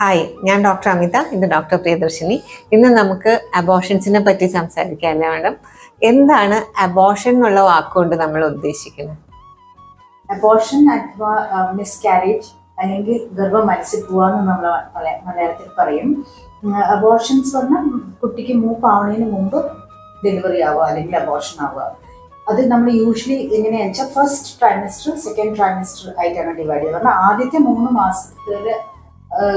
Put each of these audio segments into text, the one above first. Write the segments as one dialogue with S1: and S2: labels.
S1: Hi ഞാൻ doctor അമിത ഇത് doctor Priyadarshini. ഇന്ന് നമുക്ക് അബോഷൻസിനെ പറ്റി സംസാരിക്കാമല്ലേ മാഡം. എന്താണ് അബോഷൻ എന്നുള്ള വാക്കുകൊണ്ട് നമ്മൾ ഉദ്ദേശിക്കുന്നത്?
S2: അബോഷൻ അഥവാ മിസ്കാരേജ് അല്ലെങ്കിൽ ഗർഭം മരിച്ചു എന്ന് നമ്മൾ മലയാളത്തിൽ പറയും. അബോർഷൻസ് പറഞ്ഞാൽ കുട്ടിക്ക് മൂപ്പാവുന്നതിന് മുമ്പ് ഡെലിവറി ആവുക അല്ലെങ്കിൽ അബോർഷൻ ആവുക. അത് നമ്മൾ യൂഷ്വലി എങ്ങനെയാണെന്ന് വെച്ചാൽ ഫസ്റ്റ് ട്രൈമിസ്റ്റർ സെക്കൻഡ് ട്രൈമിസ്റ്റർ ആയിട്ടാണ് ഡിവൈഡ് ചെയ്യുന്നത് പറഞ്ഞാൽ ആദ്യത്തെ മൂന്ന് മാസത്തിൽ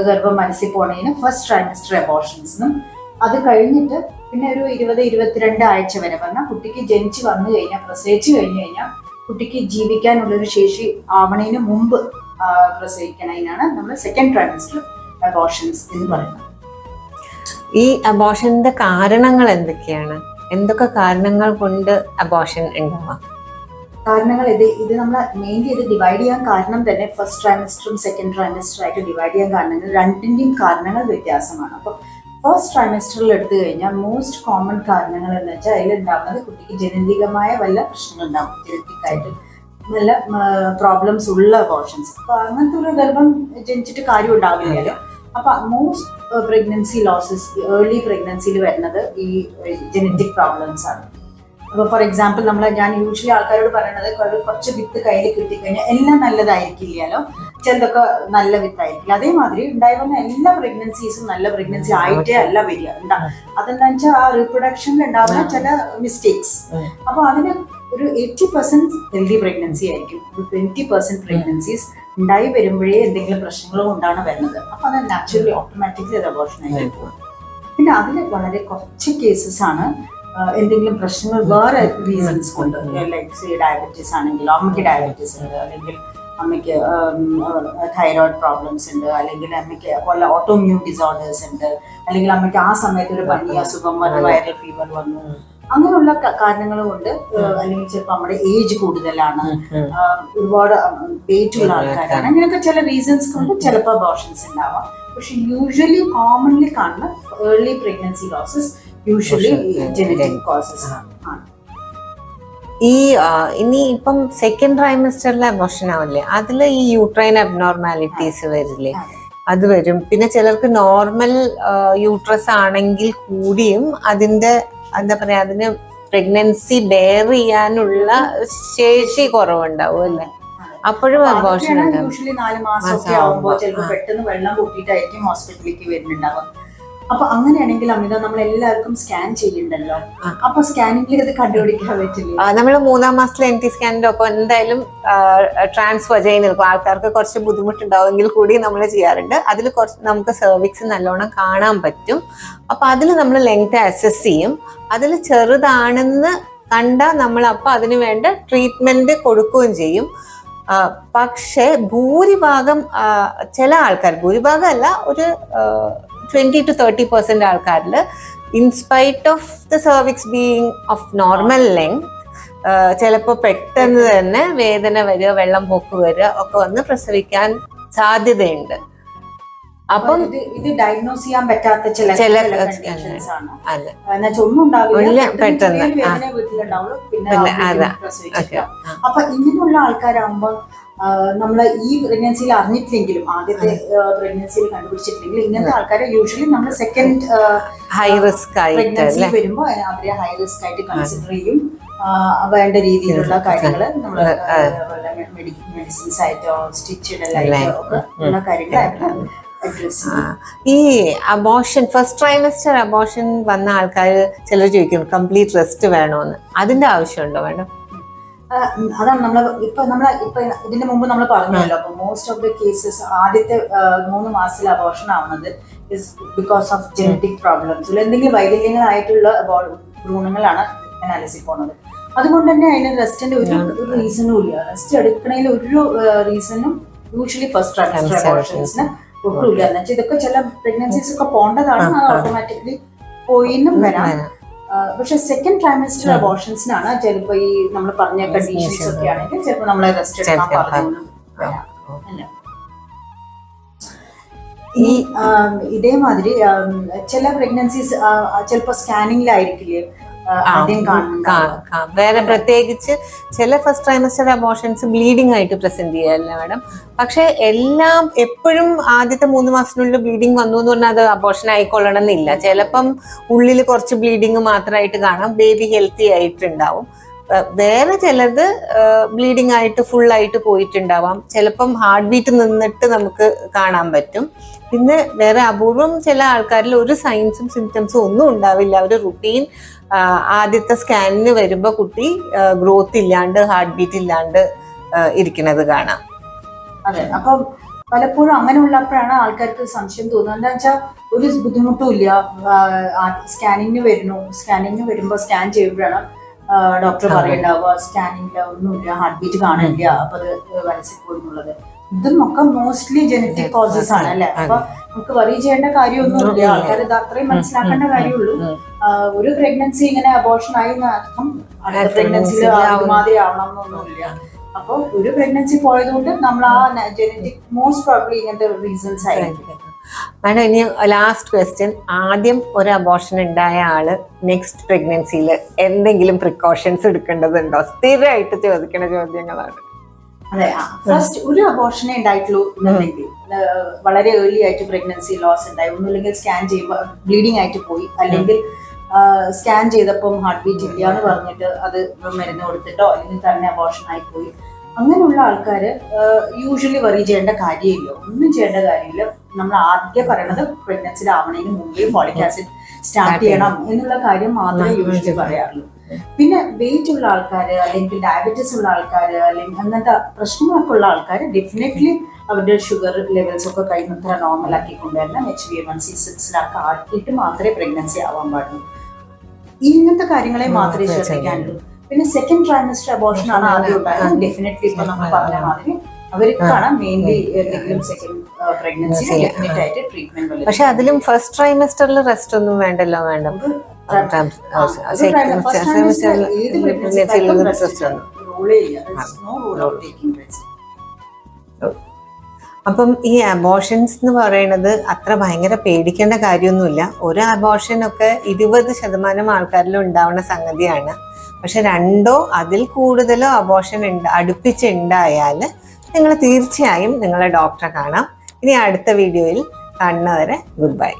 S2: ഗർഭം മനസ്സിൽ പോണേന് ഫസ്റ്റ് ട്രൈമസ്റ്റർ അബോർഷൻസ് എന്നും അത് കഴിഞ്ഞിട്ട് പിന്നെ ഒരു ഇരുപത് ഇരുപത്തിരണ്ട് ആഴ്ച വരെ പറഞ്ഞാൽ കുട്ടിക്ക് ജനിച്ച് വന്നു കഴിഞ്ഞാൽ പ്രസവിച്ച് കഴിഞ്ഞു കഴിഞ്ഞാൽ കുട്ടിക്ക് ജീവിക്കാനുള്ളൊരു ശേഷി ആവണേന് മുമ്പ് പ്രസവിക്കണതിനാണ് നമ്മൾ സെക്കൻഡ് ട്രൈമസ്റ്റർ അബോർഷൻസ് എന്ന് പറയുന്നത്.
S1: ഈ അബോഷന്റെ കാരണങ്ങൾ എന്തൊക്കെയാണ്? എന്തൊക്കെ കാരണങ്ങൾ കൊണ്ട് അബോഷൻ ഉണ്ടാവാം?
S2: കാരണങ്ങൾ ഇത് ഇത് നമ്മൾ മെയിൻലി ഇത് ഡിവൈഡ് ചെയ്യാൻ കാരണം തന്നെ ഫസ്റ്റ് ട്രൈമസ്റ്ററും സെക്കൻഡ് ട്രൈമസ്റ്ററും ആയിട്ട് ഡിവൈഡ് ചെയ്യാൻ കാരണങ്ങൾ രണ്ടിന്റെയും കാരണങ്ങൾ വ്യത്യാസമാണ്. അപ്പോൾ ഫസ്റ്റ് ട്രൈമസ്റ്ററിൽ എടുത്തു കഴിഞ്ഞാൽ മോസ്റ്റ് കോമൺ കാരണങ്ങൾ എന്ന് വെച്ചാൽ അതിലുണ്ടാകുന്നത് കുട്ടിക്ക് ജനന്തികമായ വല്ല പ്രശ്നങ്ങൾ ഉണ്ടാവും. ജനറ്റിക് ആയിട്ട് നല്ല പ്രോബ്ലംസ് ഉള്ള പോർഷൻസ് അപ്പോൾ അങ്ങനത്തെ ഒരു ഗർഭം ജനിച്ചിട്ട് കാര്യം ഉണ്ടാവില്ലല്ലോ. അപ്പൊ മോസ്റ്റ് പ്രഗ്നൻസി ലോസസ് ഏർലി പ്രഗ്നൻസിയിൽ വരുന്നത് ഈ ജനറ്റിക് പ്രോബ്ലംസ് ആണ്. അപ്പൊ ഫോർ എക്സാമ്പിൾ നമ്മൾ ഞാൻ യൂഷ്വലി ആൾക്കാരോട് പറയുന്നത് കുറ- കുറച്ച് വിത്ത് കയ്യിൽ കിട്ടിക്കഴിഞ്ഞാൽ എല്ലാം നല്ലതായിരിക്കില്ലല്ലോ. ചിലതൊക്കെ നല്ല വിത്തായിരിക്കില്ല. അതേമാതിരി ഉണ്ടായി വന്ന എല്ലാ പ്രഗ്നൻസീസും നല്ല പ്രഗ്നൻസി ആയിട്ടേ അല്ല വരിക. എന്താ? അതെന്താ വെച്ചാൽ ആ റീപ്രൊഡക്ഷനിൽ ഉണ്ടാവുന്ന ചില മിസ്റ്റേക്സ്
S1: അപ്പോൾ
S2: അപ്പൊ അതിന് ഒരു എയ്റ്റി പെർസെന്റ് ഹെൽത്തി പ്രഗ്നൻസി ആയിരിക്കും. ഒരു ട്വന്റി പെർസെന്റ് പ്രഗ്നൻസീസ് ഉണ്ടായി വരുമ്പോഴേ എന്തെങ്കിലും പ്രശ്നങ്ങളും ഉണ്ടാണ് വരുന്നത്. അപ്പൊ അത് നാച്ചുറലി ഓട്ടോമാറ്റിക്കലി അത് അബോർഷൻ പോകും. പിന്നെ അതിൽ വളരെ കുറച്ച് കേസസ് ആണ് എന്തെങ്കിലും പ്രശ്നങ്ങൾ വേറെ റീസൺസ് കൊണ്ട്. ലൈക്ക് ഡയബറ്റീസ് ആണെങ്കിലും അമ്മയ്ക്ക് ഡയബറ്റീസ് ഉണ്ട് അല്ലെങ്കിൽ അമ്മയ്ക്ക് തൈറോയിഡ് പ്രോബ്ലംസ് ഉണ്ട് അല്ലെങ്കിൽ അമ്മയ്ക്ക് വല്ല ഓട്ടോമ്യൂൺ ഡിസോർഡേഴ്സ് ഉണ്ട് അല്ലെങ്കിൽ അമ്മയ്ക്ക് ആ സമയത്ത് ഒരു പനി അസുഖം വന്നു വൈറൽ ഫീവർ വന്നു. അങ്ങനെയുള്ള കാരണങ്ങൾ കൊണ്ട് അല്ലെങ്കിൽ ചിലപ്പോൾ നമ്മുടെ ഏജ് കൂടുതലാണ്. ഒരുപാട് വെയിറ്റ് ഉള്ള ആൾക്കാരാണ്. അങ്ങനെയൊക്കെ ചില റീസൺസ് കൊണ്ട് ചിലപ്പോൾ അബോർഷൻസ് ഉണ്ടാവാം. പക്ഷെ യൂഷ്വലി കോമൺലി കാണുന്ന early pregnancy losses usually genetic causes ആണ്
S1: ഈ ഇനി ഇപ്പം സെക്കൻഡ് ട്രൈമസ്റ്ററിലെ അബോഷൻ ആവില്ലേ? അതിൽ ഈ യൂട്രൈൻ അബ്നോർമാലിറ്റീസ് വരില്ലേ? അത്. വരും. പിന്നെ ചിലർക്ക് നോർമൽ യൂട്രസ് ആണെങ്കിൽ കൂടിയും അതിന്റെ എന്താ പറയാ അതിന് പ്രഗ്നൻസി ബെയർ ചെയ്യാനുള്ള ശേഷി കുറവുണ്ടാവും അല്ലേ? അപ്പോഴും ആ.
S2: പെട്ടെന്ന് വെള്ളം കൂട്ടിയിട്ടായിരിക്കും ഹോസ്പിറ്റലിലേക്ക് വരുന്നുണ്ടാവുക. അപ്പൊ അങ്ങനെയാണെങ്കിൽ അമിത നമ്മൾ എല്ലാവർക്കും സ്കാൻ ചെയ്യണ്ടല്ലോ. അപ്പൊ സ്കാനിംഗിൽ ഇത് കണ്ടുപിടിക്കാൻ പറ്റില്ല?
S1: നമ്മൾ മൂന്നാം മാസത്തിലെ എൻ ടി സ്കാനിന്റെ ഒപ്പം എന്തായാലും ട്രാൻസ്ഫർ ചെയ്യുന്ന ആൾക്കാർക്ക് കുറച്ച് ബുദ്ധിമുട്ടുണ്ടാവുമെങ്കിൽ കൂടി നമ്മൾ ചെയ്യാറുണ്ട്. അതിൽ കുറച്ച് നമുക്ക് സെർവിക്സ് നല്ലോണം കാണാൻ പറ്റും. അപ്പൊ അതിൽ നമ്മൾ ലെങ്ത് അസസ് ചെയ്യും. അതിൽ ചെറുതാണെന്ന് കണ്ടാൽ നമ്മൾ അപ്പോൾ അതിന് വേണ്ട ട്രീറ്റ്മെന്റ് കൊടുക്കുകയും ചെയ്യും. പക്ഷേ ഭൂരിഭാഗം ചില ആൾക്കാർ ഭൂരിഭാഗം അല്ല ഒരു ട്വന്റി ടു തേർട്ടി പെർസെന്റ് ആൾക്കാരിൽ in spite of the cervix being of normal length ചിലപ്പോൾ പെട്ടെന്ന് തന്നെ വേദന വരിക വെള്ളം പോക്ക് വരിക ഒക്കെ വന്ന് പ്രസവിക്കാൻ സാധ്യതയുണ്ട്. അപ്പം
S2: ഇത് ഡയഗ്നോസ് ചെയ്യാൻ പറ്റാത്ത ചില
S1: ചില
S2: കണ്ടീഷൻസ് ആണ്.
S1: അതെ.
S2: എന്നുവെച്ചാൽ ഒന്നും ഉണ്ടാവില്ല. പെട്ടെന്ന്
S1: പെട്ടെന്ന്,
S2: ചെറിയൊരു
S1: ആ.
S2: വേദന വീട്ടിലുണ്ടാവുള്ളൂ. പിന്നെ. അപ്പൊ ഇങ്ങനെയുള്ള ആൾക്കാരാകുമ്പോൾ നമ്മൾ ഈ പ്രഗ്നൻസിയിൽ അറിഞ്ഞിട്ടില്ലെങ്കിലും ആദ്യത്തെ പ്രഗ്നൻസിയിൽ കണ്ടുപിടിച്ചിട്ടില്ലെങ്കിൽ ഇങ്ങനത്തെ ആൾക്കാരെ യൂഷ്വലി നമ്മൾ സെക്കൻഡ്
S1: ഹൈ റിസ്ക് ആയിട്ട്
S2: പ്രഗ്നൻസി വരുമ്പോൾ അവരെ ഹൈ റിസ്ക് ആയിട്ട് കൺസിഡർ ചെയ്യും. വേണ്ട രീതിയിലുള്ള കാര്യങ്ങൾ നമ്മൾ മെഡിസിൻസ് ആയിട്ടോ സ്റ്റിച്ചിടലായിട്ടോ ഒക്കെ ഉള്ള
S1: ആ, ഈ അബോഷൻ ഫസ്റ്റ് ട്രൈമസ്റ്റർ അബോഷൻ വന്ന ആൾക്കാർ ചിലർ ചോദിക്കും കംപ്ലീറ്റ് റെസ്റ്റ് വേണോന്ന്. അതിന്റെ ആവശ്യമുണ്ടോ വേണം
S2: അതാണ് നമ്മൾ ഇപ്പൊ നമ്മൾ ഇപ്പൊ ഇതിന്റെ മുമ്പ് നമ്മൾ പറഞ്ഞല്ലോ അപ്പൊ മോസ്റ്റ് ഓഫ് ദ കേസസ് ആദ്യത്തെ മൂന്ന് മാസത്തിൽ അബോർഷൻ ആവുന്നത് is because of genetic problems എന്തെങ്കിലും വൈകല്യങ്ങളായിട്ടുള്ള ഭ്രൂണങ്ങളാണ് അനാലിസിൽ പോകുന്നത് അതുകൊണ്ട് തന്നെ അതിന് റെസ്റ്റിന്റെ ഒരു റീസണും ഇല്ല. റെസ്റ്റ് എടുക്കണതിൽ ഒരു റീസണും യൂഷ്വലി ഫസ്റ്റ് അബോർഷൻസിന് ഒട്ടുമില്ല എന്ന് വെച്ചാൽ ഇതൊക്കെ ചില പ്രഗ്നൻസീസ് ഒക്കെ പോകേണ്ടതാണ് അത് ഓട്ടോമാറ്റിക്കലി പോയിന്നും വരാം. പക്ഷെ സെക്കൻഡ് ട്രൈമസ്റ്റർ അബോർഷൻസിനാണ് ചിലപ്പോ ഈ നമ്മൾ പറഞ്ഞ കണ്ടീഷൻസ് ഒക്കെ ആണെങ്കിൽ ചിലപ്പോൾ നമ്മളെ റെസ്റ്റ് എടുക്കാൻ പറഞ്ഞു
S1: ഈ
S2: ഇതേമാതിരി ചില പ്രഗ്നൻസീസ് ചിലപ്പോൾ സ്കാനിങ്ങിലായിരിക്കില്ലേ ആദ്യം
S1: വേറെ പ്രത്യേകിച്ച് ചില ഫസ്റ്റ് ട്രൈമസ്റ്റർ എമോഷൻസ് ബ്ലീഡിംഗ് ആയിട്ട് പ്രസന്റ് ചെയ്യാറില്ല മാഡം പക്ഷെ എല്ലാം എപ്പോഴും ആദ്യത്തെ മൂന്ന് മാസത്തിനുള്ളിൽ ബ്ലീഡിങ് വന്നു എന്ന് പറഞ്ഞാൽ അത് അബോഷൻ ആയിക്കൊള്ളണം എന്നില്ല ചിലപ്പം ഉള്ളിൽ കുറച്ച് ബ്ലീഡിങ് മാത്രമായിട്ട് കാണാം. ബേബി ഹെൽത്തി ആയിട്ടുണ്ടാവും. വേറെ ചിലത് ബ്ലീഡിംഗ് ആയിട്ട് ഫുൾ ആയിട്ട് പോയിട്ടുണ്ടാവാം. ചിലപ്പം ഹാർട്ട് ബീറ്റ് നിന്നിട്ട് നമുക്ക് കാണാൻ പറ്റും. പിന്നെ വേറെ അപൂർവം ചില ആൾക്കാരിൽ ഒരു സൈൻസും സിംറ്റംസും ഒന്നും ഉണ്ടാവില്ല. അവർ റുട്ടീൻ ആദ്യത്തെ സ്കാനിന് വരുമ്പോൾ കുട്ടി ഗ്രോത്ത് ഇല്ലാണ്ട് ഹാർട്ട് ബീറ്റ് ഇല്ലാണ്ട് ഇരിക്കുന്നത് കാണാം.
S2: അതെ അപ്പം പലപ്പോഴും അങ്ങനെ ഉള്ളപ്പോഴാണ് ആൾക്കാർക്ക് സംശയം തോന്നുന്നത്. എന്താ വെച്ചാൽ ഒരു ബുദ്ധിമുട്ടും ഇല്ല. സ്കാനിങ്ങിന് വരുന്നു. സ്കാനിങ്ങിന് വരുമ്പോൾ സ്കാൻ ചെയ്യുമ്പോഴാണ് ഡോക്ടർ പറയണ്ടാവുക സ്കാനിങ്ങിൽ ഒന്നുമില്ല ഹാർട്ട് ബീറ്റ് കാണില്ല അപ്പൊ അത് മനസ്സിൽ പോയി എന്നുള്ളത് ഇതും ഒക്കെ മോസ്റ്റ്ലി ജനറ്റിക് കോസസ് ആണ് അല്ലെ? അപ്പൊ നമുക്ക് വറി ചെയ്യേണ്ട കാര്യമൊന്നുമില്ല. ആൾക്കാർ ഇത് അത്രയും മനസ്സിലാക്കേണ്ട കാര്യമുള്ളൂ. ഒരു പ്രഗ്നൻസി ഇങ്ങനെ അബോർഷൻ ആയി അർത്ഥം അടുത്ത പ്രഗ്നൻസിയിൽ മാതിരി ആവണം എന്നൊന്നുമില്ല അപ്പൊ ഒരു പ്രഗ്നൻസി പോയതുകൊണ്ട് നമ്മൾ ആ ജനറ്റിക് മോസ്റ്റ് പ്രോബ്ലി ഇങ്ങനത്തെ റീസൺസ് ആയിരിക്കും.
S1: മാഡം ഇനി ലാസ്റ്റ് ക്വസ്റ്റ്യൻ ആദ്യം ഒരു അബോർഷൻ ഉണ്ടായ ആൾ നെക്സ്റ്റ് പ്രഗ്നൻസിയിൽ എന്തെങ്കിലും പ്രിക്കോഷൻസ് എടുക്കേണ്ടതുണ്ടോ? സ്ഥിരമായിട്ട് ചോദിക്കുന്ന ചോദ്യങ്ങളാണ്.
S2: അതെ ഫസ്റ്റ് ഒരു അബോർഷനെ ഉണ്ടായിട്ടുള്ളൂ എന്നുണ്ടെങ്കിൽ വളരെ ഏർലി ആയിട്ട് പ്രഗ്നൻസി ലോസ് ഉണ്ടായി ഒന്നുമില്ലെങ്കിൽ സ്കാൻ ചെയ്യുമ്പോൾ ബ്ലീഡിംഗ് ആയിട്ട് പോയി. അല്ലെങ്കിൽ സ്കാൻ ചെയ്തപ്പം ഹാർട്ട് ബീറ്റ് ഇല്ല എന്ന് പറഞ്ഞിട്ട് അത് മരുന്ന് കൊടുത്തിട്ടോ അല്ലെങ്കിൽ തന്നെ അബോർഷൻ ആയി പോയി. അങ്ങനെയുള്ള ആൾക്കാർ യൂഷ്വലി വറി ചെയ്യേണ്ട കാര്യമില്ല. ഒന്നും ചെയ്യേണ്ട കാര്യമില്ല. നമ്മൾ ആദ്യം പറയണത് പ്രഗ്നൻസി ആവണതിന് മുമ്പേ ഫോളിക് ആസിഡ് സ്റ്റാർട്ട് ചെയ്യണം. എന്നുള്ള കാര്യം മാത്രമേ യൂഷ്വലി പറയാറുള്ളൂ. പിന്നെ വെയിറ്റ് ഉള്ള ആൾക്കാർ അല്ലെങ്കിൽ ഡയബറ്റീസ് ഉള്ള ആൾക്കാർ അല്ലെങ്കിൽ അങ്ങനത്തെ പ്രശ്നങ്ങളൊക്കെ ഉള്ള ആൾക്കാർ ഡെഫിനറ്റ്ലി അവരുടെ ഷുഗർ ലെവൽസ് ഒക്കെ കഴിയുന്നത്ര നോർമൽ ആക്കി കൊണ്ടുവരണം എച്ച് ബി വൺ സി സിക്സിലൊക്കെ ആക്കിയിട്ട് മാത്രമേ പ്രഗ്നൻസി ആവാൻ പാടുള്ളൂ. ഇങ്ങനത്തെ കാര്യങ്ങളെ മാത്രമേ
S1: മാത്രമേ
S2: ശ്രദ്ധിക്കാനുള്ളൂ. പിന്നെ സെക്കൻഡ് ട്രൈമസ്റ്റർ അബോർഷൻ ആണ് ആദ്യം ഉണ്ടായത്. ഡെഫിനറ്റ്ലി ഇപ്പൊ നമ്മൾ പറഞ്ഞ മാതിരി അവർക്കാണ് മെയിൻലി എന്തെങ്കിലും സെക്കൻഡ് പ്രഗ്നൻസി ഡെഫിനറ്റ് ആയിട്ട് ട്രീറ്റ്മെന്റ്
S1: പക്ഷെ അതിലും ഫസ്റ്റ് ട്രൈമസ്റ്ററിൽ റെസ്റ്റ് ഒന്നും വേണ്ടല്ലോ വേണ്ട. അപ്പം ഈ അബോഷൻസ് എന്ന് പറയുന്നത് അത്ര ഭയങ്കര പേടിക്കേണ്ട കാര്യമൊന്നുമില്ല. ഒരു അബോർഷൻ ഒക്കെ ഇരുപത് ശതമാനം ആൾക്കാരിലും ഉണ്ടാവുന്ന സംഗതിയാണ്. പക്ഷെ രണ്ടോ അതിൽ കൂടുതലോ അബോഷൻ അടുപ്പിച്ചുണ്ടായാൽ നിങ്ങൾ തീർച്ചയായും നിങ്ങളെ ഡോക്ടറെ കാണാം. ഇനി അടുത്ത വീഡിയോയിൽ കാണുന്നവരെ ഗുഡ് ബൈ